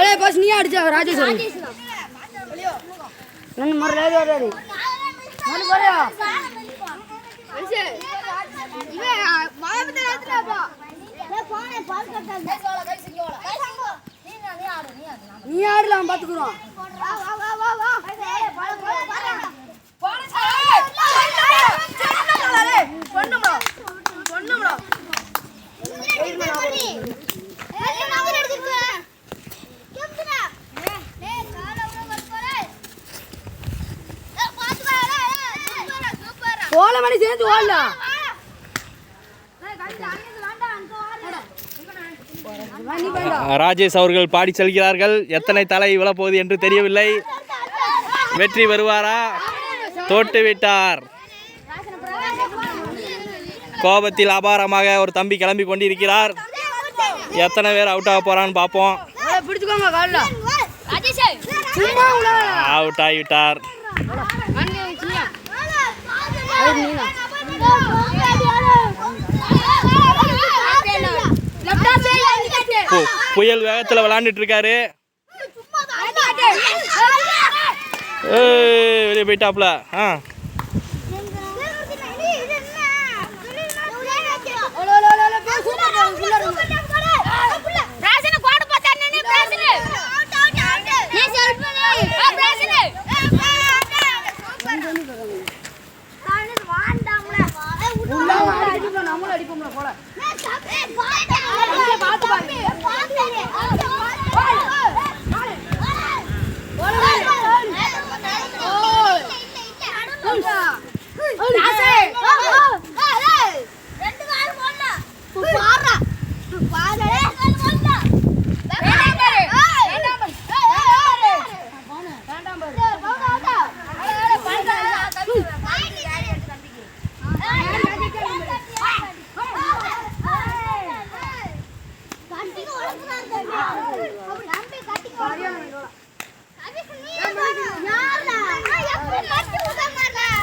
అరే బస్ నీ అడిచా రాజేశ్వరి నన్ను మరి లేదు అడది నన్ను బరే ఇవే మాయమతే రాత్రబా நீ ஆடலாம் பாத்துக்குறோம் ஓல மணி சேர்ந்து வேண்டாம் ராஜேஷ் அவர்கள் பாடி செல்கிறார்கள். எத்தனை தலை விழப்போகுது என்று தெரியவில்லை. வெற்றி வருவாரா? தோட்டு விட்டார் கோபத்தில் அபாரமாக ஒரு தம்பி கிளம்பி கொண்டிருக்கிறார். எத்தனை பேர் அவுட் ஆக போறான்னு பார்ப்போம். அவுட் ஆகிவிட்டார். புயல் வேகத்தில் விளாண்டுட்டு இருக்காரு. வெளியே போயிட்டாப்ல. ஆ. நம்மளும் அடிப்போம்ல போல Oh,